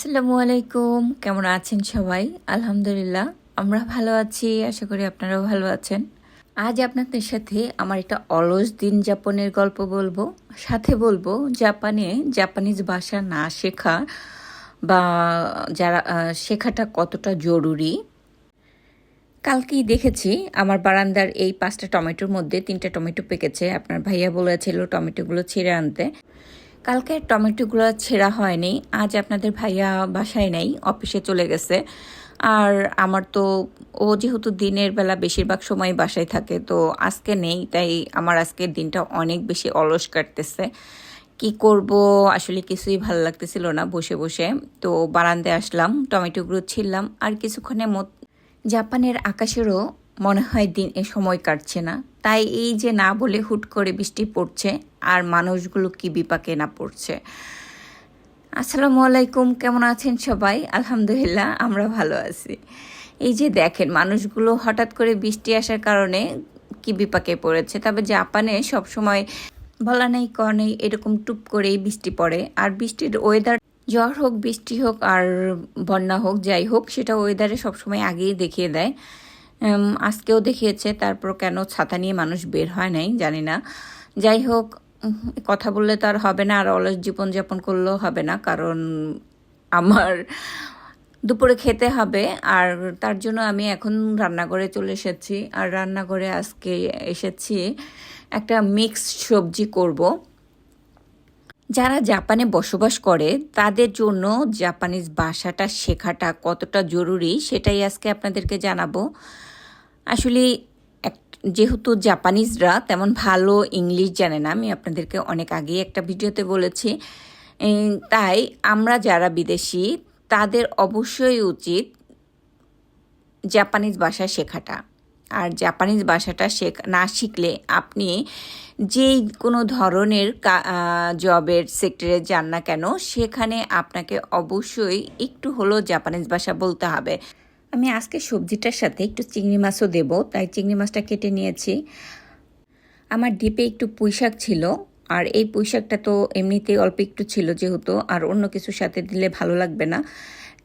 আসসালামু আলাইকুম কেমন আছেন সবাই? আলহামদুলিল্লাহ, আমরা ভালো আছি, আশা করি আপনারাও ভালো আছেন। আজ আপনাদের সাথে আমার একটা অলস দিন যাপনের গল্প বলব। সাথে বলব, জাপানে জাপানিজ ভাষা না শেখা বা যারা শেখাটা কতটা জরুরি। কালকেই দেখেছি আমার বারান্দার এই পাঁচটা টমেটোর মধ্যে তিনটা টমেটো পেকেছে। আপনার ভাইয়া বলেছিল টমেটোগুলো ছিঁড়ে আনতে। কালকে টমেটোগুলো ছেঁড়া হয়নি, আজ আপনাদের ভাইয়া বাসায় নেই, অফিসে চলে গেছে। আর আমার তো, ও যেহেতু দিনের বেলা বেশিরভাগ সময় বাসায় থাকে, তো আজকে নেই, তাই আমার আজকের দিনটা অনেক বেশি অলস কাটতেছে। কি করব, আসলে কিছুই ভালো লাগতেছিল না বসে বসে। তো বারান্দায় আসলাম, টমেটোগুলো ছিললাম আর কিছুক্ষণের মধ্যে জাপানের আকাশেরও মনে হয় দিন, এ সময় কাটছে না। তাই এই যে না বলে হুট করে বৃষ্টি পড়ছে আর মানুষগুলো কি বিপাকে না পড়ছে। আসসালামু আলাইকুম, কেমন আছেন সবাই? আলহামদুলিল্লাহ, আমরা ভালো আছি। এই যে দেখেন, মানুষগুলো হঠাৎ করে বৃষ্টি আসার কারণে কি বিপাকে পড়েছে। তবে জাপানে সবসময় বলা নেই ক নেই, এরকম টুপ করেই বৃষ্টি পড়ে। আর বৃষ্টির ওয়েদার জ্বর হোক, বৃষ্টি হোক, আর বন্যা হোক, যাই হোক, সেটা ওয়েদারে সবসময় আগেই দেখিয়ে দেয়। আজকেও দেখিয়েছে, তারপর কেন ছাতা নিয়ে মানুষ বের হয় নাই, জানি না। যাই হোক কথা বললে তো আর হবে না, আর অলস জীবনযাপন করলেও হবে না, কারণ আমার দুপুরে খেতে হবে, আর তার জন্য আমি এখন রান্নাঘরে চলে এসেছি। আর রান্নাঘরে আজকে এসেছি একটা মিক্সড সবজি করব। যারা জাপানে বসবাস করে, তাদের জন্য জাপানিজ ভাষাটা শেখাটা কতটা জরুরি সেটাই আজকে আপনাদেরকে জানাব। আসলে যেহেতু জাপানিজরা তেমন ভালো ইংলিশ জানে না, আমি আপনাদেরকে অনেক আগেই একটা ভিডিওতে বলেছি। তাই আমরা যারা বিদেশি, তাদের অবশ্যই উচিত জাপানিজ ভাষা শেখাটা। আর জাপানিজ ভাষাটা শেখ, না শিখলে আপনি যেই কোনো ধরনের জবের সেক্টরে যান না কেন, সেখানে আপনাকে অবশ্যই একটু হলেও জাপানিজ ভাষা বলতে হবে। আমি আজকে সবজিটার সাথে একটু চিংড়ি মাছও দেবো, তাই চিংড়ি মাছটা কেটে নিয়েছি। আমার ডিপে একটু পুঁইশাক ছিল, আর এই পুঁইশাকটা তো এমনিতেই অল্প একটু ছিল যেহেতু, আর অন্য কিছুর সাথে দিলে ভালো লাগবে না।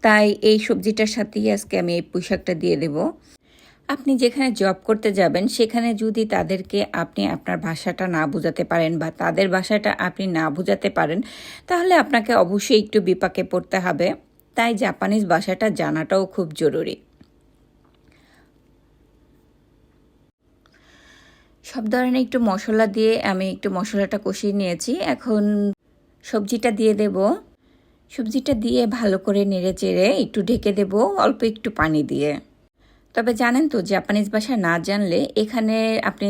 তাই এই সবজিটার সাথেই আজকে আমি এই পুঁইশাকটা দিয়ে দেব। আপনি যেখানে জব করতে যাবেন, সেখানে যদি তাদেরকে আপনি আপনার ভাষাটা না বোঝাতে পারেন বা তাদের ভাষাটা আপনি না বোঝাতে পারেন, তাহলে আপনাকে অবশ্যই একটু বিপাকে পড়তে হবে। তাই জাপানিজ ভাষাটা জানাটাও খুব জরুরি। সব ধরনের একটু মশলা দিয়ে আমি একটু মশলাটা কষিয়ে নিয়েছি। এখন সবজিটা দিয়ে দেব। সবজিটা দিয়ে ভালো করে নেড়ে চেড়ে একটু ঢেকে দেব, অল্প একটু পানি দিয়ে। তবে জানেন তো জাপানিজ ভাষা না জানলে এখানে আপনি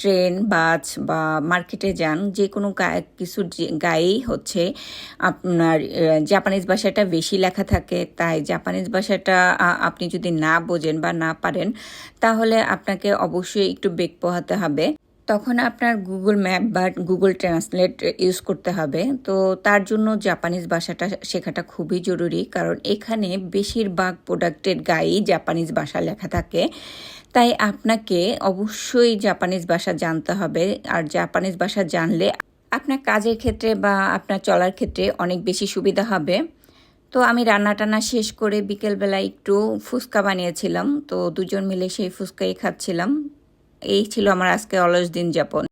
ট্রেন বাস বা মার্কেটে যান যে কোনো কিছু গায়েই হচ্ছে আপনার জাপানিজ ভাষাটা বেশি লেখা থাকে। তাই জাপানিজ ভাষাটা আপনি যদি না বোঝেন বা না পারেন, তাহলে আপনাকে অবশ্যই একটু বেগ পোহাতে হবে। তখন আপনার গুগল ম্যাপ বা গুগল ট্রান্সলেট ইউজ করতে হবে। তো তার জন্য জাপানিজ ভাষাটা শেখাটা খুবই জরুরি, কারণ এখানে বেশিরভাগ প্রোডাক্টের গায়েই জাপানিজ ভাষা লেখা থাকে। তাই আপনাকে অবশ্যই জাপানিজ ভাষা জানতে হবে, আর জাপানিজ ভাষা জানলে আপনার কাজের ক্ষেত্রে বা আপনার চলার ক্ষেত্রে অনেক বেশি সুবিধা হবে। তো আমি রান্না টান্না শেষ করে বিকেলবেলা একটু ফুচকা বানিয়েছিলাম, তো দুজন মিলে সেই ফুচকাই খাচ্ছিলাম। এই ছিল আমার আজকে অলস দিন যাপন।